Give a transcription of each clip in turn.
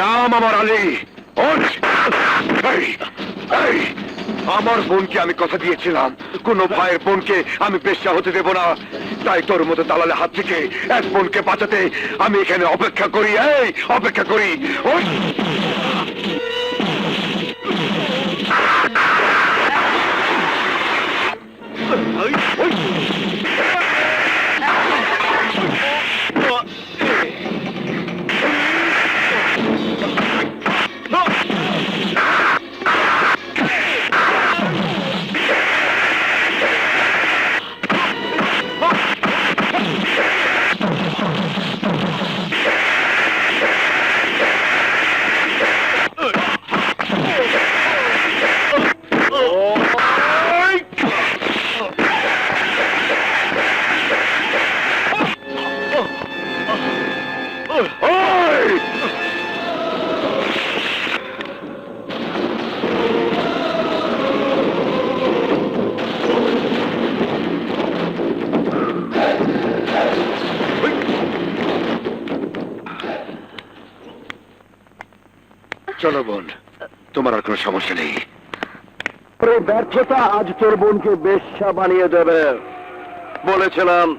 আমার আলী। আমার বোনকে আমি কথা দিয়েছিলাম। কোন ভাইয়ের বোনকে আমি পেশা হতে দেব না। তাই তোর মতো দালালে হাত থেকে এক বোনকে বাঁচাতে আমি এখানে অপেক্ষা করি। এই, অপেক্ষা করি। এই ব্যর্থতা আজ তোর বোনকে বেশ্যা বানিয়ে দেবে। বলেছিলাম।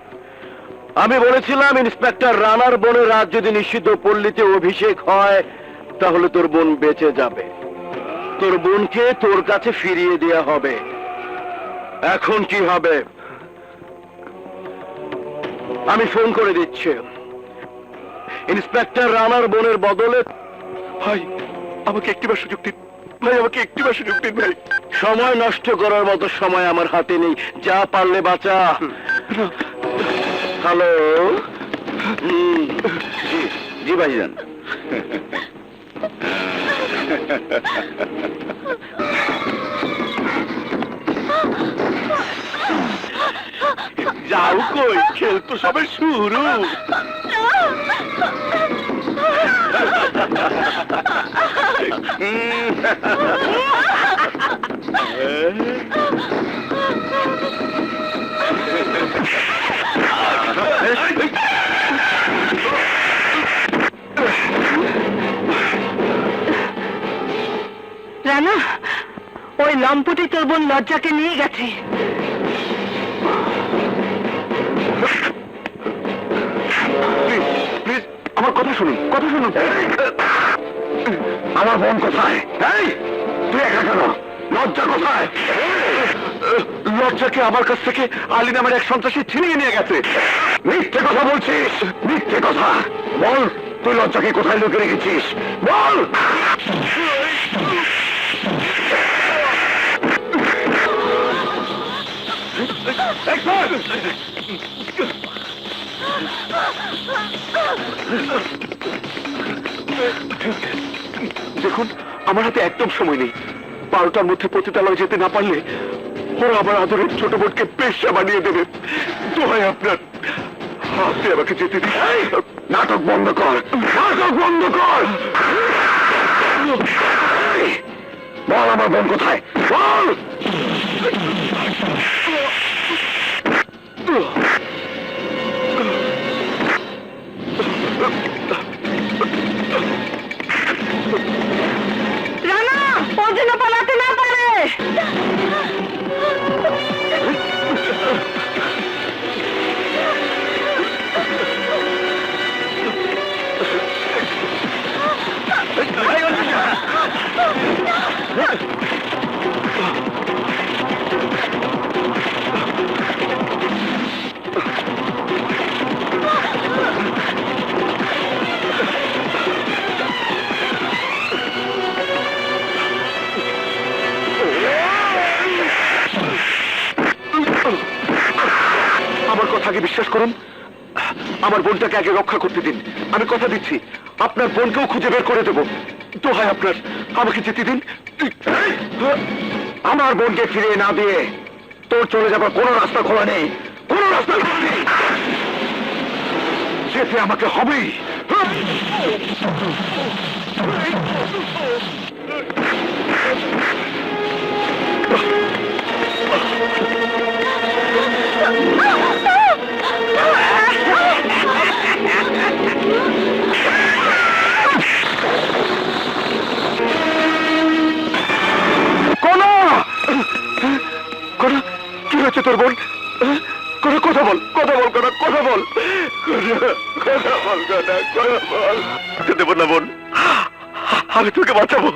আমি বলেছিলাম, ইন্সপেক্টর রানার বোনের রাত যদি নিষিদ্ধ পল্লীতে অভিষেক হয়, তাহলে তোর বোন বেঁচে যাবে। তোর বোনকে তোর কাছে ফিরিয়ে দেয়া হবে। এখন কি হবে? আমি ফোন করে দিচ্ছি। ইন্সপেক্টর রানার বোনের বদলে ভাই, আমাকে একটিবার সুযোগ দিন। ভাই, আমাকে একটিবার সুযোগ দিন, ভাই। সময় নষ্ট করার মতো সময় আমার হাতে নেই। যা পারলে বাঁচা। হ্যালো? জি জি ভাইজান। যাও কই, খেল তো সবে শুরু। রানা, ওই লম্পটি তোর বোন লজ্জাকে নিয়ে গেছে। প্লিজ আমার কথা শুনুন কথা শুনুন। আমার বোন কোথায়? তুই একা কেন? লজ্জা কোথায়? লজ্জাকে আমার কাছ থেকে আলী নামের এক সন্ত্রাসী ছিনিয়ে নিয়ে গেছে। মিথ্যে কথা বলছিস? মিথ্যে কথা। বল, তুই লজ্জাকে কোথায় লুকিয়ে রেখেছিস? বল! দেখুন, আমার হাতে একদম সময় নেই। বারোটার মধ্যে পতিতালয় যেতে না পারলে ওরা আমার আদরের ছোট বোনকে পেশা বানিয়ে দেবে। দোহাই আপনার। আপনি আমাকে যেতে দিন। নাটক বন্ধ কর। নাটক বন্ধ কর। বল আমার বোন কোথায়? বল! রানা আমার বোনটাকে আগে রক্ষা করতে দিন। আমি কথা দিচ্ছি। আপনার বোনকেও খুঁজে বের করে দেবো। তো হয় আপনার। আমাকে যেতে দিন। আমার বোনকে ফিরিয়ে না দিয়ে তোর চলে যাবার কোনো রাস্তা খোলা নেই। কোনো রাস্তা খোলা নেই। যেতে আমাকে হবেই। কথা বল কথা কথা বল কথা বল। কথা না বোন। আমি তোকে বাঁচাবো।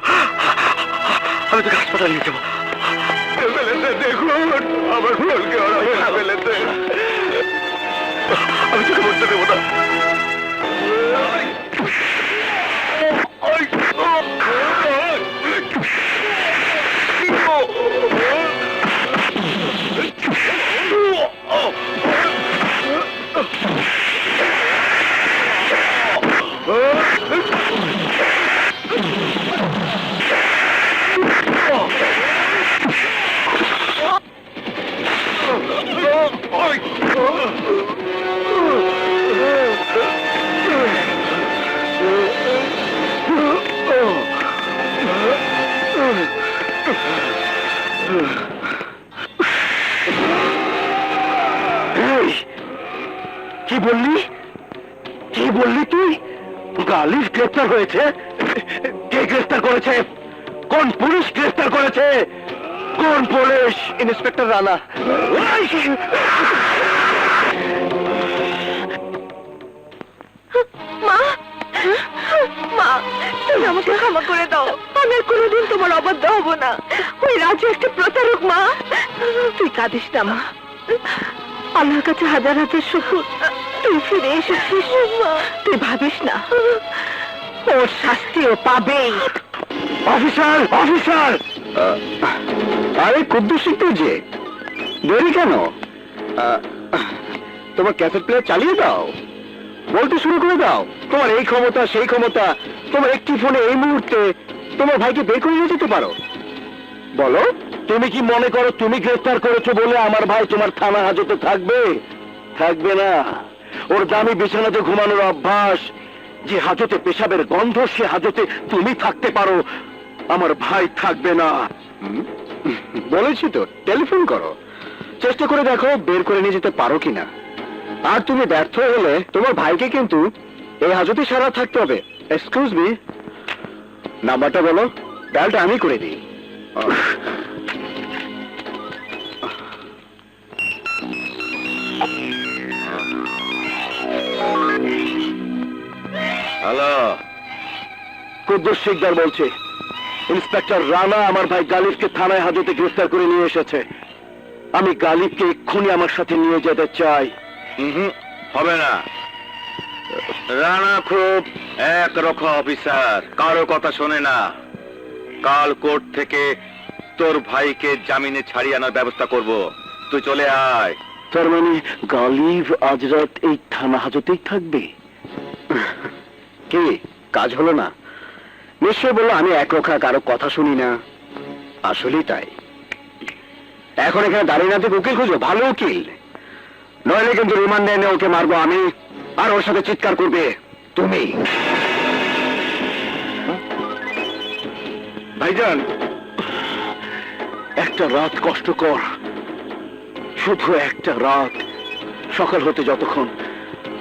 আমি তোকে হাসপাতালে নিয়ে যাব। দেখুন, আমার আমি তোকে বলতে দেবো না। কি বললি? কি বললি তুই? গালিফ গ্রেফতার হয়েছে। কে গ্রেফতার করেছে? কোন পুলিশ গ্রেফতার করেছে? কোন পুলিশ? ইন্সপেক্টর রানা। মা মা তুমি আমাকে ক্ষমা করে দাও। আমি আর কোনোদিন তোমার অবাধ্য হব না। ওই রাজু একটা প্রতারক মা। তুই কাঁদিস না মা। আল্লাহর কাছে হাজার হাজার শুকুর। তুই ফিরে এসেছিস তুই ভাবিস না ওর শাস্তি ও পাবেই। Officer officer! আরে কুদ্দুস সিং তো যে দেরি কেন? তোমার ক্যাসেট প্লেয়ার চালিয়ে দাও। বলতে শুরু করে দাও। তোমার এই ক্ষমতা, সেই ক্ষমতা, তোমার একটি ফোনে এই মুহূর্তে তোমার ভাইকে বের করে নিয়ে যেতে পারো। বলো, তুমি কি মনে করো তুমি গ্রেফতার করেছ বলে আমার ভাই তোমার থানা হাজতে থাকবে? থাকবে না। ওর দামি বিছানাতে ঘুমানোর অভ্যাস, যে হাজতে পেশাবের গন্ধ সে হাজতে তুমি থাকতে পারো, আমার ভাই থাকবে না। বলেছি তো টেলিফোন করো। চেষ্টা করে দেখো বের করে নিয়ে যেতে পারো কিনা। আর তুমি ব্যর্থ হলে তোমার ভাইকে কিন্তু এই হাজতে সারা থাকতে হবে। এক্সকিউজ মি নাম্বারটা বলো ডায়ালটা আমি করে দিই। হ্যালো কুদ্দুস শিকদার বলছে। ইন্সপেক্টর রানা আমার ভাই গালিবকে থানায় হাজতে গ্রেফতার করে নিয়ে এসেছে। আমি গালিবকে এক্ষুনি আমার সাথে নিয়ে যেতে চাই। হবে না। রানা খুব একরকম অফিসার কারও কথা শোনে না। কাল কোর্ট থেকে তোর ভাইকে জামিনে ছাড়িয়ে আনার ব্যবস্থা করব। তুই চলে আয়। তার মানে গালিব আজ রাত এই থানা হাজতেই থাকবে? কি? কাজ হলো না? নিশ্চয় বলল, আমি একরক্ষা কারও কথা শুনি না। আসলেই তাই। এখন এখানে দাঁড়িয়ে না উকিল খুঁজো, ভালো উকিল। নইলে কিন্তু রিমান্ডে এনে ওকে মারবো আমি, আর ওর সাথে চিৎকার করবে তুমি। ভাইজান, একটা রাত কষ্টকর। শুধু একটা রাত, সকাল হতে যতক্ষণ।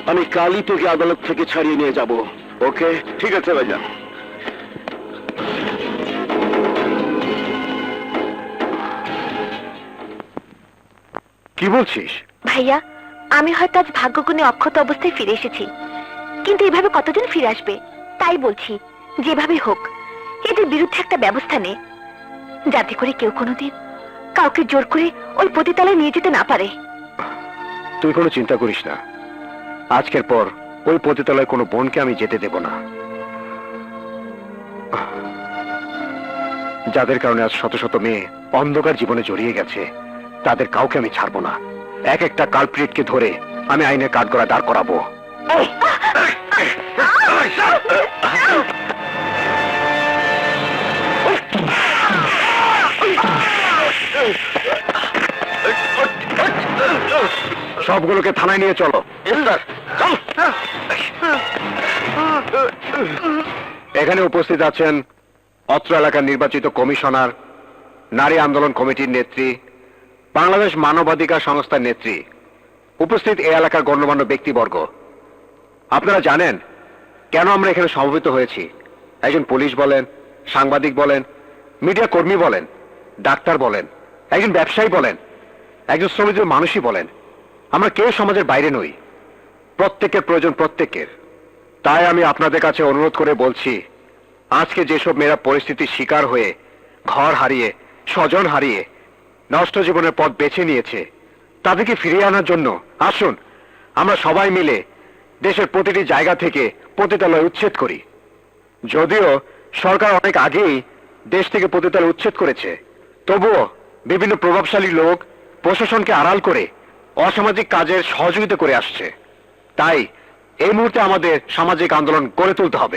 আমি কালই তোকে আদালত থেকে ছাড়িয়ে নিয়ে যাব। ওকে? ঠিক আছে, ভাইজান। কি বলছিস? ভাইয়া আমি হয়তো আজ ভাগ্যগুণে অক্ষত অবস্থায় ফিরে এসেছি। কিন্তু এভাবে কতদিন ফিরে আসবে? তাই বলছি যেভাবে হোক এদের বিরুদ্ধে একটা ব্যবস্থা নে। যাতে করে কেউ কোনোদিন কাউকে জোর করে ওই পতিতালায় নিয়ে যেতে না পারে। তুই কোনো চিন্তা করিস না। আজকের পর ওই পতিতলায় কোনো বোনকে আমি যেতে দেব না। যাদের কারণে আজ শত শত মেয়ে অন্ধকার জীবনে জড়িয়ে গেছে তাদের কাউকে আমি ছাড়বো না। এক একটা কালপ্রিটকে ধরে আমি আইনের কাঠগড়া দাঁড় করাবো। সবগুলোকে থানায় নিয়ে চলো। এখানে উপস্থিত আছেন অত্র এলাকার নির্বাচিত কমিশনার নারী আন্দোলন কমিটির নেত্রী বাংলাদেশ মানবাধিকার সংস্থার নেত্রী। উপস্থিত এই এলাকার গণ্যমান্য ব্যক্তিবর্গ। আপনারা জানেন কেন আমরা এখানে সমবেত হয়েছি। একজন পুলিশ বলেন, সাংবাদিক বলেন, মিডিয়া কর্মী বলেন, ডাক্তার বলেন, একজন ব্যবসায়ী বলেন, একজন শ্রমিকদের মানুষই বলেন, আমরা কেউ সমাজের বাইরে নই। প্রত্যেকের প্রয়োজন প্রত্যেকের। তাই আমি আপনাদের কাছে অনুরোধ করে বলছি, আজকে যেসব মেয়েরা পরিস্থিতির শিকার হয়ে ঘর হারিয়ে, স্বজন হারিয়ে নষ্ট জীবনের পথ বেছে নিয়েছে। তাদেরকে ফিরিয়ে আনার জন্য, আসুন, আমরা সবাই মিলে দেশের প্রতিটি জায়গা থেকে পতিতালয় উচ্ছেদ করি। যদিও সরকার অনেক আগেই দেশ থেকে পতিতালয় উচ্ছেদ করেছে, তবুও বিভিন্ন প্রভাবশালী লোক প্রশাসনকে আড়াল করে অসামাজিক কাজের সহযোগিতা করে আসছে। তাই এই মুহূর্তে আমাদের সামাজিক আন্দোলন গড়ে তুলতে হবে।